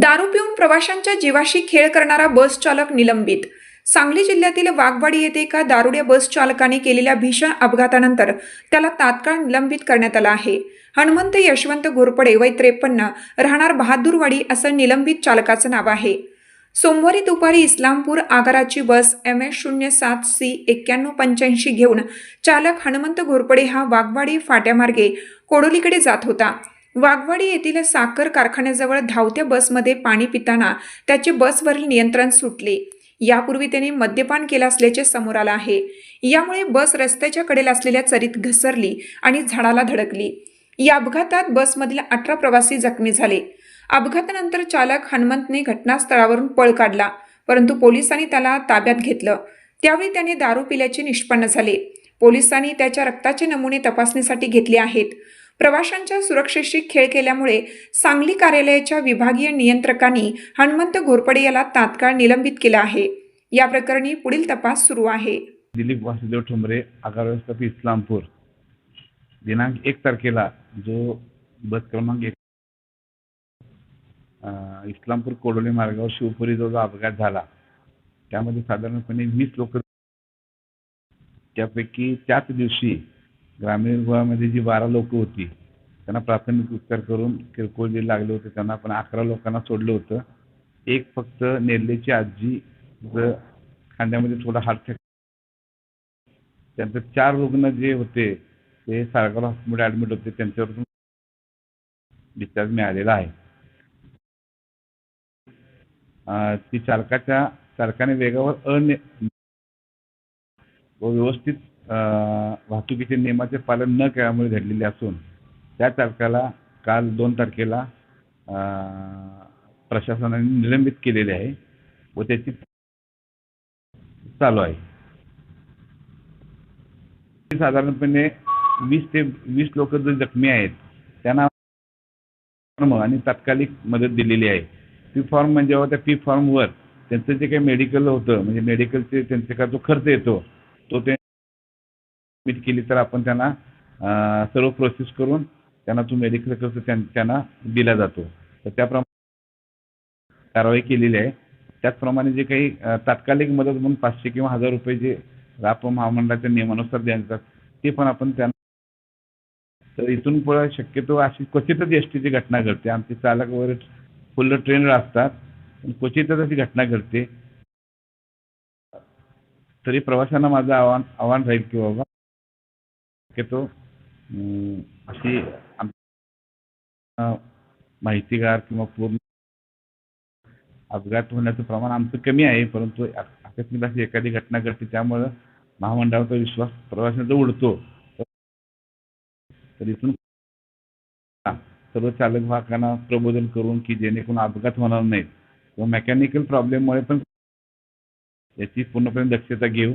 दारू पिऊन प्रवाशांच्या जीवाशी खेळ करणारा बस चालक निलंबित. सांगली जिल्ह्यातील वाघवाडी येथे एका दारुड्या बस चालकाने केलेल्या भीषण अपघातानंतर त्याला तात्काळ निलंबित करण्यात आलं आहे. हनुमंत यशवंत घोरपडे वय त्रेपन्न राहणार बहादूरवाडी असं निलंबित चालकाचं नाव आहे. सोमवारी दुपारी इस्लामपूर आगाराची बस एम एस शून्य सात सी एक्क्याण्णव पंच्याऐंशी घेऊन चालक हनुमंत घोरपडे हा वाघवाडी फाट्यामार्गे कोडोलीकडे जात होता. वाघवाडी येथील साखर कारखान्याजवळ धावत्या बसमध्ये पाणी पिताना त्याचे बसवरील नियंत्रण सुटले. यापूर्वी त्याने मद्यपान केलं असल्याचे समोर आलं आहे. यामुळे बस रस्त्याच्या कडेला असलेल्या चरीत घसरली आणि झाडाला धडकली. या अपघातात बसमधील अठरा प्रवासी जखमी झाले. अपघातानंतर चालक हनुमंतने घटनास्थळावरून पळ काढला परंतु पोलिसांनी त्याला ताब्यात घेतलं. त्यावेळी त्याने दारू पिल्याचे निष्पन्न झाले. पोलिसांनी त्याच्या रक्ताचे नमुने तपासणीसाठी घेतले आहेत. प्रवाशांच्या सुरक्षेशी खेळ केल्यामुळे सांगली कार्यालयाच्या विभागीय नियंत्रकांनी हनुमंत घोरपडे याला तात्काळ निलंबित केलं आहे. या प्रकरणी पुढील तपास सुरू आहे. दिलीप वासुदेव ठोंबरे आगार व्यवस्थापक इस्लामपूर. दिनांक एक तारखेला जो बस क्रमांक एक इस्लामपूर कोडोली मार्गावर शिवपुरी जो जो अपघात झाला त्यामध्ये साधारणपणे वीस लोक त्यापैकी त्याच दिवशी ग्रामीण विभागामध्ये जी बारा लोक होती त्यांना प्राथमिक उपचार करून किरकोळ जे लागले होते त्यांना आपण अकरा लोकांना सोडलं होतं. एक फक्त नेरलेची आजी ज खांद्यामध्ये थोडा हात त्यांचं चार रुग्ण जे होते ते साळगाव हॉस्पिटलमध्ये ॲडमिट होते. त्यांच्यावर डिस्चार्ज मिळालेला आहे. ती चालकाच्या चालकाने वेगावर अने व व्यवस्थित वाहतुकीचे नियमाचे पालन न केल्यामुळे घडलेले असून त्या चालकाला काल दोन तारखेला प्रशासनाने निलंबित केलेले आहे व त्याची चालू आहे. साधारणपणे वीस ते वीस लोक जे जखमी आहेत त्यांना फॉर्म आणि तात्कालिक मदत दिलेली आहे. पी फॉर्म म्हणजे त्या पी फॉर्मवर त्यांचं जे काही मेडिकल होतं म्हणजे मेडिकलचे त्यांचे का जो खर्च येतो तो ते सबमिट केली तर आपण त्यांना सर्व प्रोसेस करून त्यांना तो मेडिकल खर्च त्यां- त्यांना दिला जातो. तर त्याप्रमाणे कारवाई केलेली आहे. त्याचप्रमाणे जे काही तात्कालिक मदत म्हणून पाचशे किंवा हजार रुपये जे राप महामंडळाच्या नियमानुसार देतात ते पण आपण त्यांना तर इथून पुढे शक्यतो अशी क्वचितच एस टीची घटना घडते. आमचे चालक वगैरे फुल्ल ट्रेनर असतात पण क्वचितच अशी घटना घडते. तरी प्रवाशांना माझं आव्हान आव्हान राहील की बाबा शक्यतो अशी आम- माहितीगार किंवा पूर्ण अपघात होण्याचं प्रमाण आमचं कमी आहे परंतु आकस्मिक अशी एखादी घटना घडते त्यामुळं महामंडळाचा विश्वास प्रवाशांचा उडतो. तर इथून सर्व चालक वाहकांना प्रबोधन करून की जेणेकरून अपघात होणार नाहीत. किंवा मेकॅनिकल प्रॉब्लेममुळे पण याची पूर्णपणे दक्षता घेऊ.